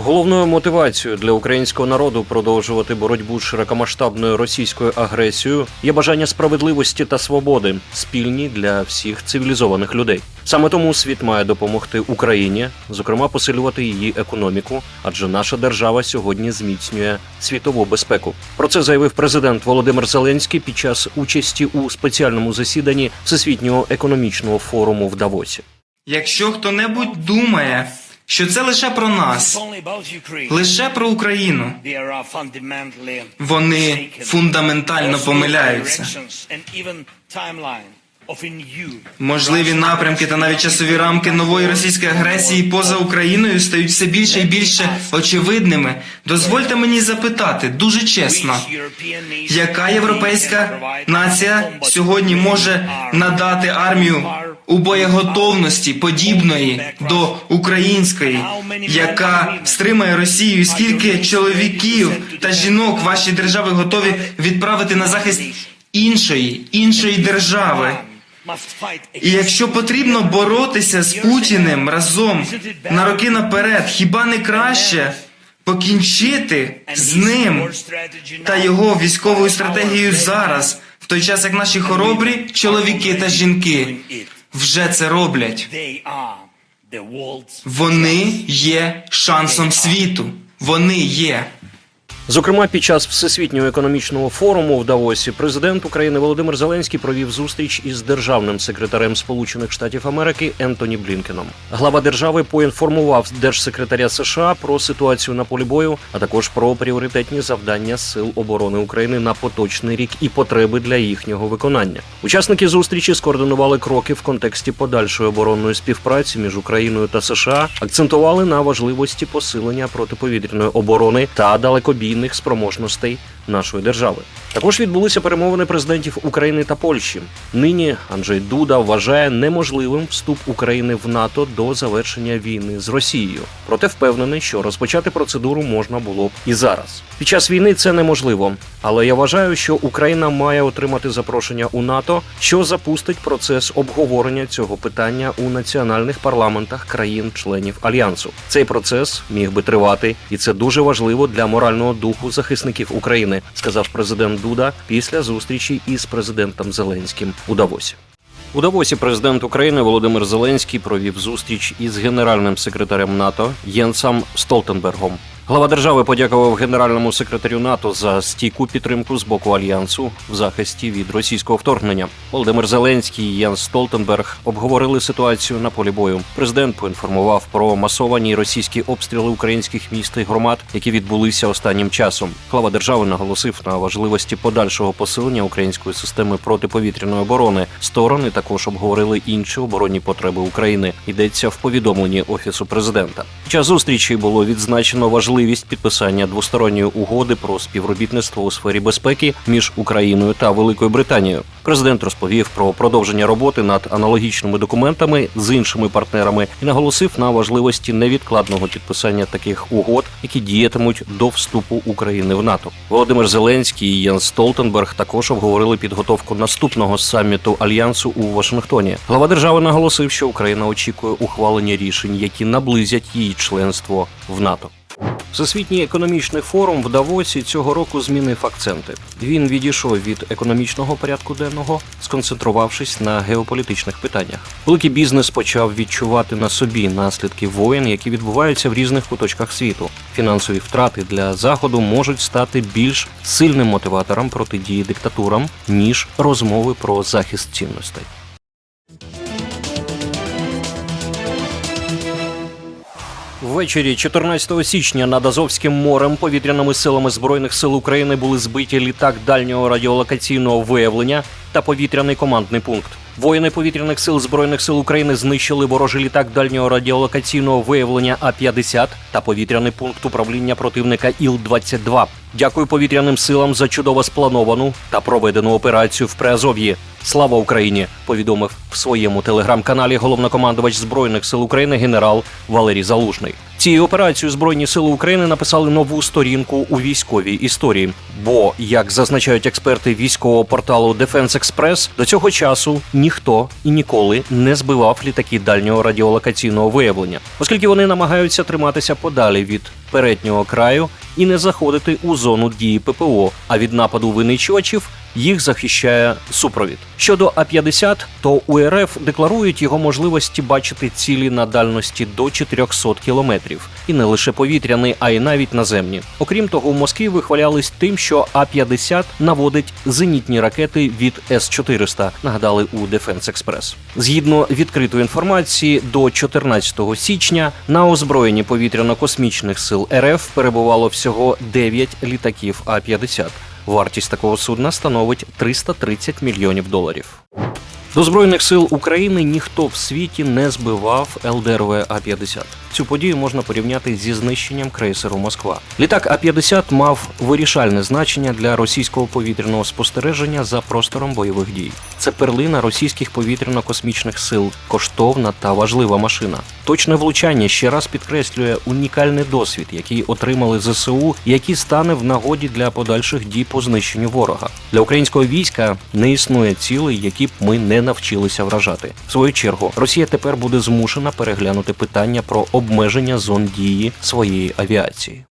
Головною мотивацією для українського народу продовжувати боротьбу з широкомасштабною російською агресією є бажання справедливості та свободи, спільні для всіх цивілізованих людей. Саме тому світ має допомогти Україні, зокрема посилювати її економіку, адже наша держава сьогодні зміцнює світову безпеку. Про це заявив президент Володимир Зеленський під час участі у спеціальному засіданні Всесвітнього економічного форуму в Давосі. Якщо хто-небудь думає, що це лише про нас, лише про Україну, вони фундаментально помиляються. Можливі напрямки та навіть часові рамки нової російської агресії поза Україною стають все більше і більше очевидними. Дозвольте мені запитати дуже чесно, яка європейська нація сьогодні може надати армію у боєготовності подібної до української, яка стримає Росію? Скільки чоловіків та жінок ваші держави готові відправити на захист іншої, іншої держави? І якщо потрібно боротися з Путіним разом на роки наперед, хіба не краще покінчити з ним та його військовою стратегією зараз, в той час як наші хоробрі чоловіки та жінки вже це роблять? Вони є шансом світу. Вони є. Зокрема, під час всесвітнього економічного форуму в Давосі президент України Володимир Зеленський провів зустріч із державним секретарем Сполучених Штатів Америки Ентоні Блінкеном. Глава держави поінформував держсекретаря США про ситуацію на полі бою, а також про пріоритетні завдання сил оборони України на поточний рік і потреби для їхнього виконання. Учасники зустрічі скоординували кроки в контексті подальшої оборонної співпраці між Україною та США, акцентували на важливості посилення протиповітряної оборони та далекобійних спроможностей нашої держави. Також відбулися перемовини президентів України та Польщі. Нині Анджей Дуда вважає неможливим вступ України в НАТО до завершення війни з Росією. Проте впевнений, що розпочати процедуру можна було б і зараз. Під час війни це неможливо, але я вважаю, що Україна має отримати запрошення у НАТО, що запустить процес обговорення цього питання у національних парламентах країн-членів альянсу. Цей процес міг би тривати, і це дуже важливо для морального духу захисників України, сказав президент Дуда після зустрічі із президентом Зеленським у Давосі. У Давосі президент України Володимир Зеленський провів зустріч із генеральним секретарем НАТО Єнсом Столтенбергом. Глава держави подякував генеральному секретарю НАТО за стійку підтримку з боку альянсу в захисті від російського вторгнення. Володимир Зеленський і Єнс Столтенберг обговорили ситуацію на полі бою. Президент поінформував про масовані російські обстріли українських міст і громад, які відбулися останнім часом. Глава держави наголосив на важливості подальшого посилення української системи протиповітряної оборони. Сторони також обговорили інші оборонні потреби України. Йдеться в повідомленні офісу президента. Під час зустрічі було відзначено важливість підписання двосторонньої угоди про співробітництво у сфері безпеки між Україною та Великою Британією. Президент розповів про продовження роботи над аналогічними документами з іншими партнерами і наголосив на важливості невідкладного підписання таких угод, які діятимуть до вступу України в НАТО. Володимир Зеленський і Єнс Столтенберг також обговорили підготовку наступного саміту альянсу у Вашингтоні. Глава держави наголосив, що Україна очікує ухвалення рішень, які наблизять її членство в НАТО. Всесвітній економічний форум в Давосі цього року змінив акценти. Він відійшов від економічного порядку денного, сконцентрувавшись на геополітичних питаннях. Великий бізнес почав відчувати на собі наслідки воєн, які відбуваються в різних куточках світу. Фінансові втрати для заходу можуть стати більш сильним мотиватором протидії диктатурам ніж розмови про захист цінностей. Ввечері 14 січня над Азовським морем повітряними силами збройних сил України були збиті літак дальнього радіолокаційного виявлення та повітряний командний пункт. Воїни повітряних сил збройних сил України знищили ворожий літак дальнього радіолокаційного виявлення А-50 та повітряний пункт управління противника Іл-22. Дякую повітряним силам за чудово сплановану та проведену операцію в Приазов'ї. Слава Україні! повідомив в своєму телеграм-каналі головнокомандувач збройних сил України генерал Валерій Залужний. Цією операцією Збройні сили України написали нову сторінку у військовій історії. Бо, як зазначають експерти військового порталу Defense Express, до цього часу ніхто і ніколи не збивав літаки дальнього радіолокаційного виявлення, оскільки вони намагаються триматися подалі від переднього краю і не заходити у зону дії ППО. А від нападу винищувачів їх захищає супровід. Щодо А-50, то у РФ декларують його можливості бачити цілі на дальності до 400 кілометрів, і не лише повітряний, а й навіть наземні. Окрім того, в Москві вихвалялись тим, що А-50 наводить зенітні ракети від С-400, нагадали у Defense Express. Згідно відкритої інформації, до 14 січня на озброєнні повітряно-космічних сил РФ перебувало всього 9 літаків А-50. Вартість такого судна становить 330 мільйонів доларів. До збройних сил України ніхто в світі не збивав ЛДРВ А-50. Цю подію можна порівняти зі знищенням крейсеру Москва. Літак А-50 мав вирішальне значення для російського повітряного спостереження за простором бойових дій. Це перлина російських повітряно-космічних сил, коштовна та важлива машина. Точне влучання ще раз підкреслює унікальний досвід, який отримали ЗСУ, який стане в нагоді для подальших дій по знищенню ворога. Для українського війська не існує цілей, які б ми не навчилися вражати. В свою чергу Росія тепер буде змушена переглянути питання про обмеження зон дії своєї авіації.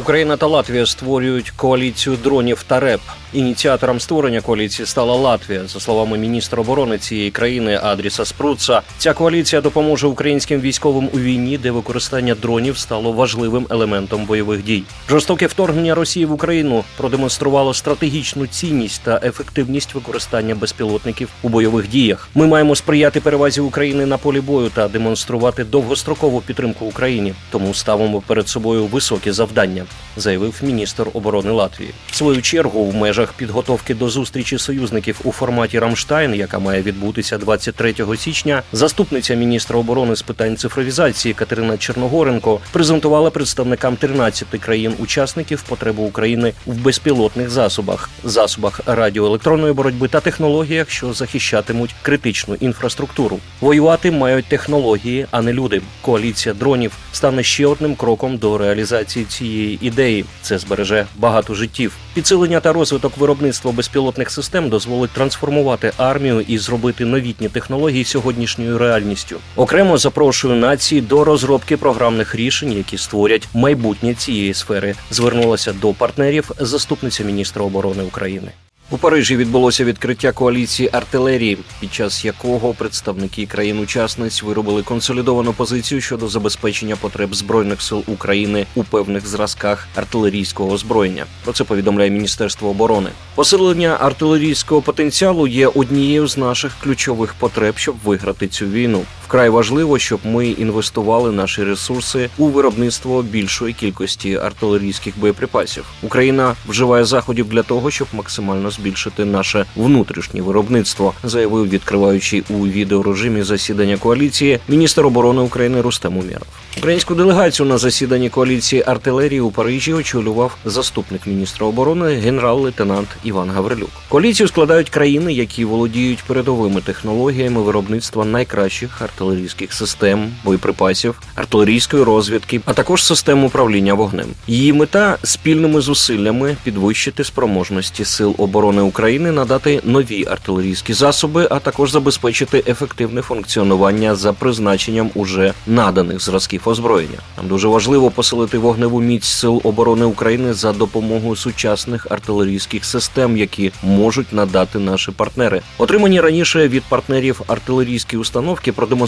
Україна та Латвія створюють коаліцію дронів та РЕП. Ініціатором створення коаліції стала Латвія. За словами міністра оборони цієї країни Адріса Спруца, ця коаліція допоможе українським військовим у війні, де використання дронів стало важливим елементом бойових дій. Жорстоке вторгнення Росії в Україну продемонструвало стратегічну цінність та ефективність використання безпілотників у бойових діях. Ми маємо сприяти перевазі України на полі бою та демонструвати довгострокову підтримку Україні. Тому ставимо перед собою високі завдання, заявив міністр оборони Латвії. В свою чергу, в межах підготовки до зустрічі союзників у форматі Рамштайн, яка має відбутися 23 січня, заступниця міністра оборони з питань цифровізації Катерина Черногоренко презентувала представникам 13 країн-учасників потребу України в безпілотних засобах, засобах радіоелектронної боротьби та технологіях, що захищатимуть критичну інфраструктуру. Воювати мають технології, а не люди. Коаліція дронів стане ще одним кроком до реалізації цієї ідеї. Це збереже багато життів. Підсилення та розвиток виробництва безпілотних систем дозволить трансформувати армію і зробити новітні технології сьогоднішньою реальністю. Окремо запрошую нації до розробки програмних рішень, які створять майбутнє цієї сфери. Звернулася до партнерів заступниця міністра оборони України. У Парижі відбулося відкриття коаліції артилерії, під час якого представники країн-учасниць виробили консолідовану позицію щодо забезпечення потреб збройних сил України у певних зразках артилерійського озброєння. Про це повідомляє Міністерство оборони. Посилення артилерійського потенціалу є однією з наших ключових потреб, щоб виграти цю війну. Вкрай важливо, щоб ми інвестували наші ресурси у виробництво більшої кількості артилерійських боєприпасів. Україна вживає заходів для того, щоб максимально збільшити наше внутрішнє виробництво, заявив, відкриваючи у відеорежимі засідання коаліції міністр оборони України Рустем Умєров. Українську делегацію на засіданні коаліції артилерії у Парижі очолював заступник міністра оборони генерал-лейтенант Іван Гаврилюк. Коаліцію складають країни, які володіють передовими технологіями виробництва найкращих артилерійських систем, боєприпасів, артилерійської розвідки, а також систем управління вогнем. Її мета спільними зусиллями підвищити спроможності сил оборони України, надати нові артилерійські засоби, а також забезпечити ефективне функціонування за призначенням уже наданих зразків озброєння. Нам дуже важливо посилити вогневу міць сил оборони України за допомогою сучасних артилерійських систем, які можуть надати наші партнери. Отримані раніше від партнерів артилерійські установки продемонстрували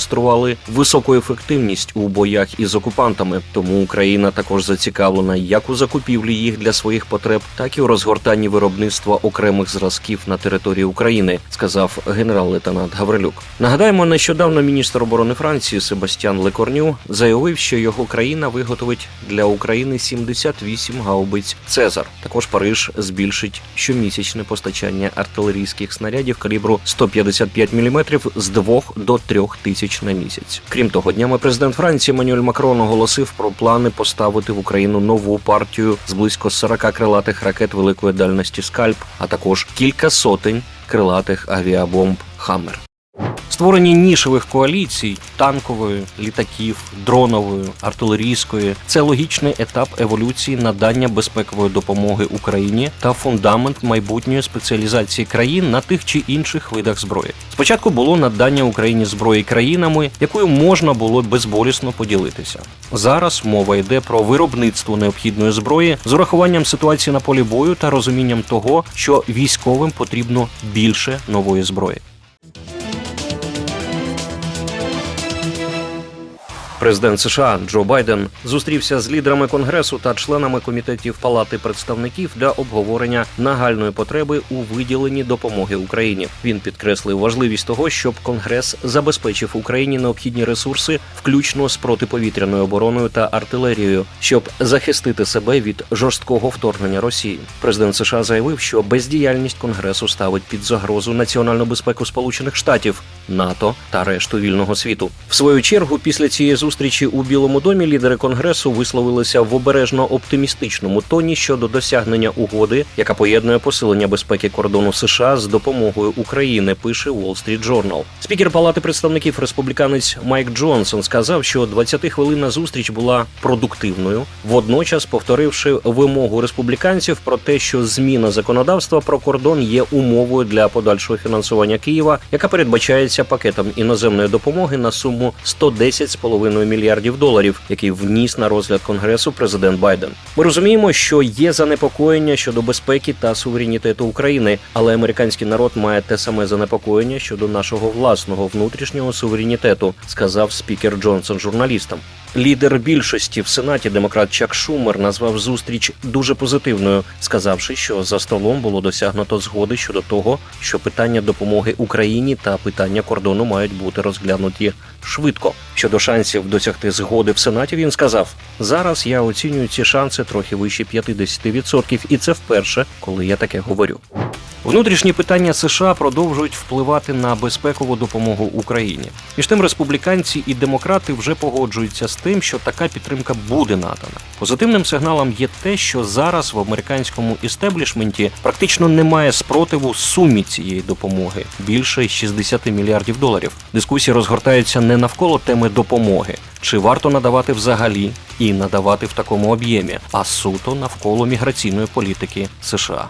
високу ефективність у боях із окупантами. Тому Україна також зацікавлена як у закупівлі їх для своїх потреб, так і у розгортанні виробництва окремих зразків на території України, сказав генерал-лейтенант Гаврилюк. Нагадаємо, нещодавно міністр оборони Франції Себастьян Лекорню заявив, що його країна виготовить для України 78 гаубиць Цезар. Також Париж збільшить щомісячне постачання артилерійських снарядів калібру 155 мм з 2 до 3 тисяч на місяць. Крім того, днями президент Франції Манюель Макрон оголосив про плани поставити в Україну нову партію з близько 40 крилатих ракет великої дальності скальп, а також кілька сотень крилатих авіабомб Хаммер. Створення нішевих коаліцій танкової, літаків, дронової, артилерійської це логічний етап еволюції надання безпекової допомоги Україні та фундамент майбутньої спеціалізації країн на тих чи інших видах зброї. Спочатку було надання Україні зброї країнами, якою можна було безболісно поділитися. Зараз мова йде про виробництво необхідної зброї з урахуванням ситуації на полі бою та розумінням того, що військовим потрібно більше нової зброї. Президент США Джо Байден зустрівся з лідерами конгресу та членами комітетів Палати представників для обговорення нагальної потреби у виділенні допомоги Україні. Він підкреслив важливість того, щоб конгрес забезпечив Україні необхідні ресурси, включно з протиповітряною обороною та артилерією, щоб захистити себе від жорсткого вторгнення Росії. Президент США заявив, що бездіяльність конгресу ставить під загрозу національну безпеку Сполучених Штатів, НАТО та решту вільного світу. В свою чергу, після цієї зустрічі у Білому домі лідери конгресу висловилися в обережно оптимістичному тоні щодо досягнення угоди, яка поєднує посилення безпеки кордону США з допомогою України. Пише Wall Street Journal. Спікер Палати представників республіканець Майк Джонсон сказав, що 20-хвилинна зустріч була продуктивною, водночас повторивши вимогу республіканців про те, що зміна законодавства про кордон є умовою для подальшого фінансування Києва, яка передбачається пакетом іноземної допомоги на суму 110,5 мільярдів доларів, який вніс на розгляд конгресу президент Байден. Ми розуміємо, що є занепокоєння щодо безпеки та суверенітету України, але американський народ має те саме занепокоєння щодо нашого власного внутрішнього суверенітету, сказав спікер Джонсон журналістам. Лідер більшості в сенаті демократ Чак Шумер назвав зустріч дуже позитивною, сказавши, що за столом було досягнуто згоди щодо того, що питання допомоги Україні та питання кордону мають бути розглянуті швидко. Щодо шансів досягти згоди в сенаті, він сказав: зараз я оцінюю ці шанси трохи вище 50%, і це вперше, коли я таке говорю. Внутрішні питання США продовжують впливати на безпекову допомогу Україні. Між тим, республіканці і демократи вже погоджуються з тим, що така підтримка буде надана. Позитивним сигналом є те, що зараз в американському істеблішменті практично немає спротиву сумі цієї допомоги більше 60 мільярдів доларів. Дискусії розгортаються не навколо теми допомоги, чи варто надавати взагалі і надавати в такому об'ємі, а суто навколо міграційної політики США.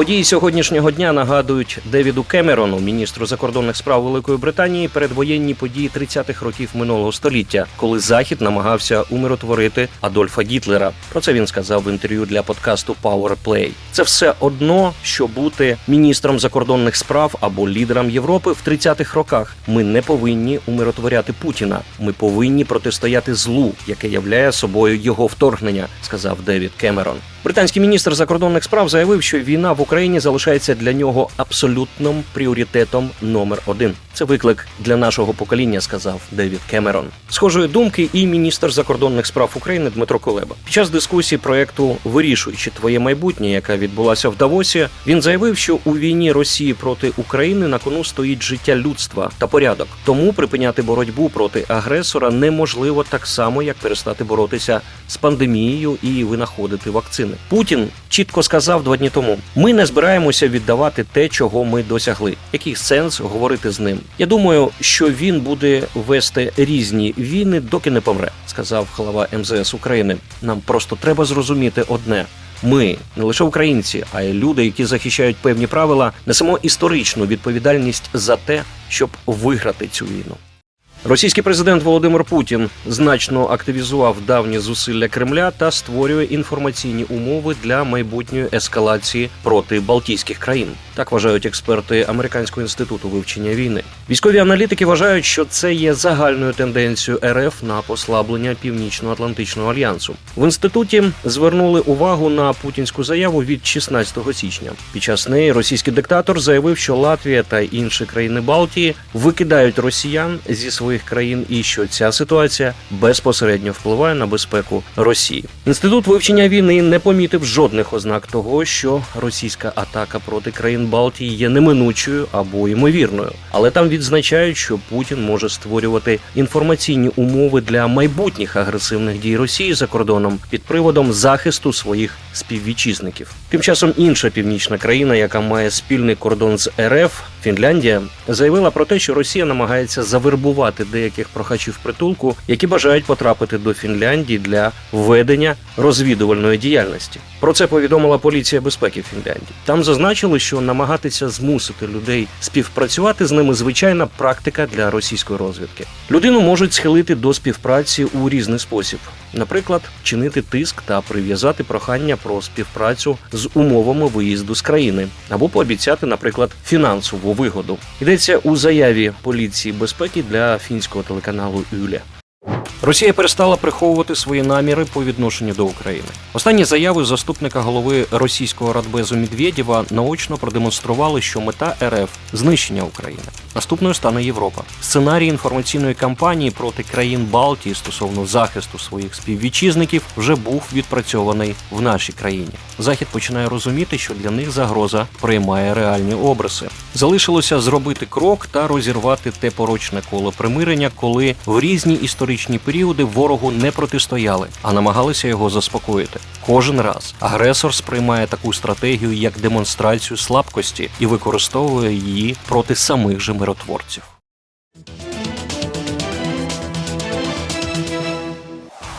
Події сьогоднішнього дня нагадують Девіду Кемерону, міністру закордонних справ Великої Британії, передвоєнні події 30-х років минулого століття, коли Захід намагався умиротворити Адольфа Гітлера. Про це він сказав в інтерв'ю для подкасту Power Play. Це все одно, що бути міністром закордонних справ або лідером Європи в 30-х роках. Ми не повинні умиротворяти Путіна. Ми повинні протистояти злу, яке являє собою його вторгнення, сказав Девід Кемерон. Британський міністр закордонних справ заявив, що війна в Україні залишається для нього абсолютним пріоритетом номер один. Це виклик для нашого покоління, сказав Девід Кемерон. Схожої думки і міністр закордонних справ України Дмитро Кулеба. Під час дискусії проекту Вирішуючи твоє майбутнє, яка відбулася в Давосі, він заявив, що у війні Росії проти України на кону стоїть життя людства та порядок. Тому припиняти боротьбу проти агресора неможливо так само, як перестати боротися з пандемією і винаходити вакцини. Путін чітко сказав два дні тому: ми не збираємося віддавати те, чого ми досягли. Який сенс говорити з ним? Я думаю, що він буде вести різні війни, доки не помре, сказав голова МЗС України. Нам просто треба зрозуміти одне. Ми не лише українці, а й люди, які захищають певні правила, несемо історичну відповідальність за те, щоб виграти цю війну. Російський президент Володимир Путін значно активізував давні зусилля Кремля та створює інформаційні умови для майбутньої ескалації проти Балтійських країн. Так вважають експерти Американського інституту вивчення війни. Військові аналітики вважають, що це є загальною тенденцією РФ на послаблення Північно-Атлантичного альянсу. В інституті звернули увагу на путінську заяву від 16 січня. Під час неї російський диктатор заявив, що Латвія та інші країни Балтії викидають росіян зі своїх своїх країн, і що ця ситуація безпосередньо впливає на безпеку Росії. Інститут вивчення війни не помітив жодних ознак того, що російська атака проти країн Балтії є неминучою або ймовірною. Але там відзначають, що Путін може створювати інформаційні умови для майбутніх агресивних дій Росії за кордоном під приводом захисту своїх співвітчизників. Тим часом інша північна країна, яка має спільний кордон з РФ, Фінляндія, заявила про те, що Росія намагається завербувати деяких прохачів притулку, які бажають потрапити до Фінляндії для ведення розвідувальної діяльності. Про це повідомила поліція безпеки Фінляндії. Там зазначили, що намагатися змусити людей співпрацювати з ними звичайна практика для російської розвідки. Людину можуть схилити до співпраці у різний спосіб, наприклад, чинити тиск та прив'язати прохання про співпрацю з умовами виїзду з країни, або пообіцяти, наприклад, фінансову вигоду. Йдеться у заяві поліції безпеки для фінського телеканалу Юля. Росія перестала приховувати свої наміри по відношенню до України. Останні заяви заступника голови російського радбезу Медведєва наочно продемонстрували, що мета РФ знищення України. Наступною стане Європа. Сценарій інформаційної кампанії проти країн Балтії стосовно захисту своїх співвітчизників вже був відпрацьований в нашій країні. Захід починає розуміти, що для них загроза приймає реальні обриси. Залишилося зробити крок та розірвати те порочне коло примирення, коли в різні історичні періоди ворогу не протистояли, а намагалися його заспокоїти. Кожен раз агресор сприймає таку стратегію як демонстрацію слабкості і використовує її проти самих же миротворців.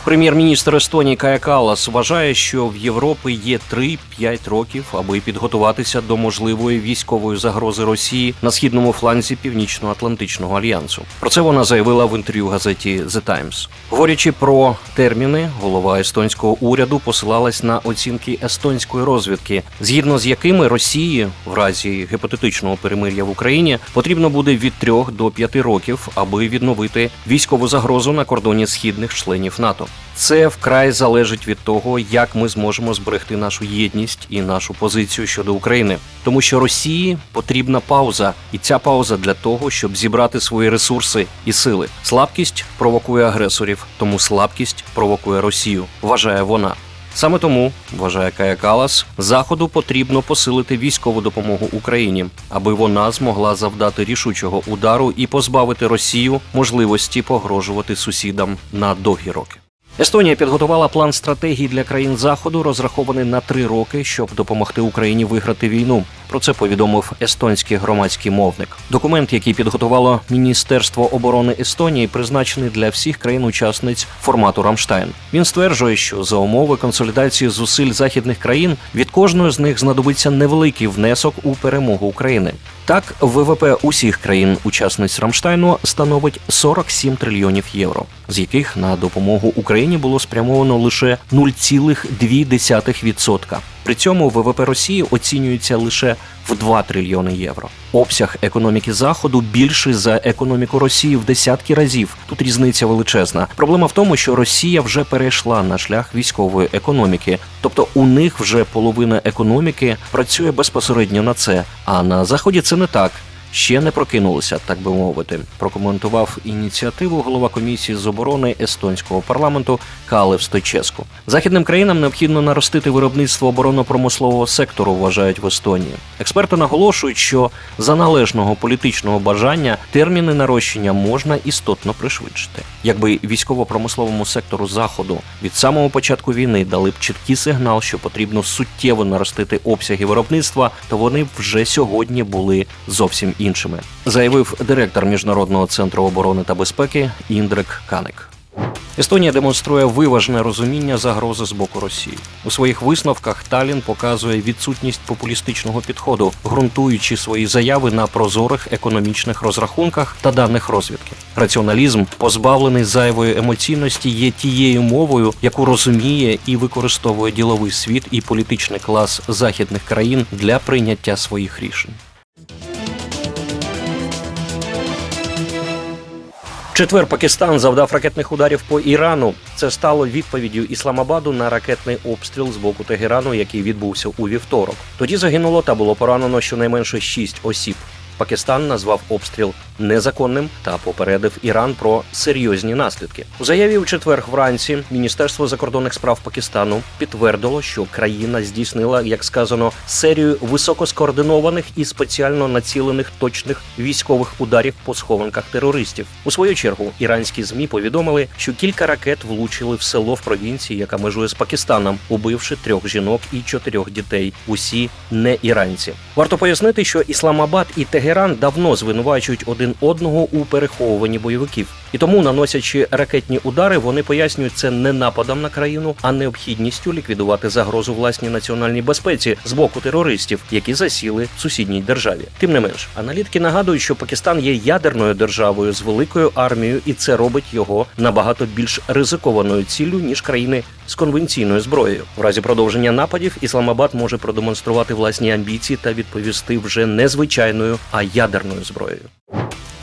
Прем'єр-міністр Естонії Кая Каллас вважає, що в Європі є 3-5 років, аби підготуватися до можливої військової загрози Росії на східному фланзі Північно-Атлантичного альянсу. Про це вона заявила в інтерв'ю газеті The Times. Говорячи про терміни, голова естонського уряду посилалась на оцінки естонської розвідки, згідно з якими Росії в разі гіпотетичного перемир'я в Україні потрібно буде від 3 до 5 років, аби відновити військову загрозу на кордоні східних членів НАТО. Це вкрай залежить від того, як ми зможемо зберегти нашу єдність і нашу позицію щодо України, тому що Росії потрібна пауза, і ця пауза для того, щоб зібрати свої ресурси і сили. Слабкість провокує агресорів, тому слабкість провокує Росію. Вважає вона. Саме тому, вважає Кая Калас, заходу потрібно посилити військову допомогу Україні, аби вона змогла завдати рішучого удару і позбавити Росію можливості погрожувати сусідам на довгі роки. Естонія підготувала план стратегії для країн заходу, розрахований на три роки, щоб допомогти Україні виграти війну. Про це повідомив естонський громадський мовник. Документ, який підготувало Міністерство оборони Естонії, призначений для всіх країн-учасниць формату Рамштайн. Він стверджує, що за умови консолідації зусиль західних країн від кожної з них знадобиться невеликий внесок у перемогу України. Так, ВВП усіх країн-учасниць Рамштайну становить 47 трильйонів євро, з яких на допомогу Україні було спрямовано лише 0,2%. При цьому ВВП Росії оцінюється лише в 2 трильйони євро. Обсяг економіки заходу більший за економіку Росії в десятки разів. Тут різниця величезна. Проблема в тому, що Росія вже перейшла на шлях військової економіки, тобто у них вже половина економіки працює безпосередньо на це. А на заході це не так. Ще не прокинулися, так би мовити. Прокоментував ініціативу голова комісії з оборони естонського парламенту Калев Стойческу. Західним країнам необхідно наростити виробництво оборонно-промислового сектору, вважають в Естонії. Експерти наголошують, що за належного політичного бажання терміни нарощення можна істотно пришвидшити. Якби військово-промисловому сектору заходу від самого початку війни дали б чіткий сигнал, що потрібно суттєво наростити обсяги виробництва, то вони вже сьогодні були зовсім іншими, заявив директор міжнародного центру оборони та безпеки Індрик Каник. Естонія демонструє виважене розуміння загрози з боку Росії. У своїх висновках Талін показує відсутність популістичного підходу, ґрунтуючи свої заяви на прозорих економічних розрахунках та даних розвідки. Раціоналізм, позбавлений зайвої емоційності, є тією мовою, яку розуміє і використовує діловий світ і політичний клас західних країн для прийняття своїх рішень. Четвер Пакистан завдав ракетних ударів по Ірану. Це стало відповіддю Ісламабаду на ракетний обстріл з боку Тегерану, який відбувся у вівторок. Тоді загинуло та було поранено щонайменше шість осіб. Пакистан назвав обстріл незаконним та попередив Іран про серйозні наслідки. У заяві у четвер вранці Міністерство закордонних справ Пакистану підтвердило, що країна здійснила, як сказано, серію високоскоординованих і спеціально націлених точних військових ударів по схованках терористів. У свою чергу іранські змі повідомили, що кілька ракет влучили в село в провінції, яка межує з Пакистаном, убивши трьох жінок і чотирьох дітей. Усі не іранці. Варто пояснити, що Ісламабад і Тегеран давно звинувачують один одного у переховуванні бойовиків, і тому, наносячи ракетні удари, вони пояснюють це не нападом на країну, а необхідністю ліквідувати загрозу власній національній безпеці з боку терористів, які засіли в сусідній державі. Тим не менш, аналітики нагадують, що Пакистан є ядерною державою з великою армією, і це робить його набагато більш ризикованою ціллю ніж країни з конвенційною зброєю. В разі продовження нападів Ісламабад може продемонструвати власні амбіції та відповісти вже не звичайною, а ядерною зброєю.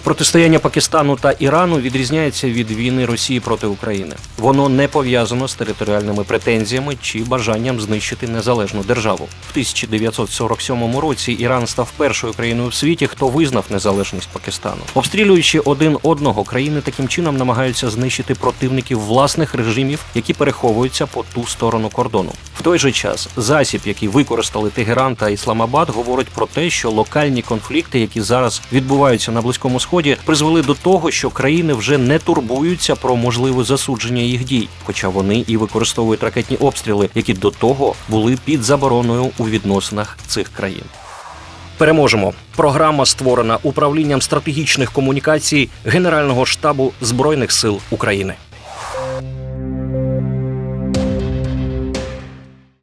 Протистояння Пакистану та Ірану відрізняється від війни Росії проти України. Воно не пов'язано з територіальними претензіями чи бажанням знищити незалежну державу. В 1947 році Іран став першою країною в світі, хто визнав незалежність Пакистану. Обстрілюючи один одного, країни таким чином намагаються знищити противників власних режимів, які переховуються по ту сторону кордону. В той же час засіб, який використали Тегеран та Ісламабад, говорить про те, що локальні конфлікти, які зараз відбуваються на близькому сході, призвели до того, що країни вже не турбуються про можливе засудження їх дій, хоча вони і використовують ракетні обстріли, які до того були під забороною у відносинах цих країн. Переможемо. Програма створена управлінням стратегічних комунікацій Генерального штабу збройних сил України.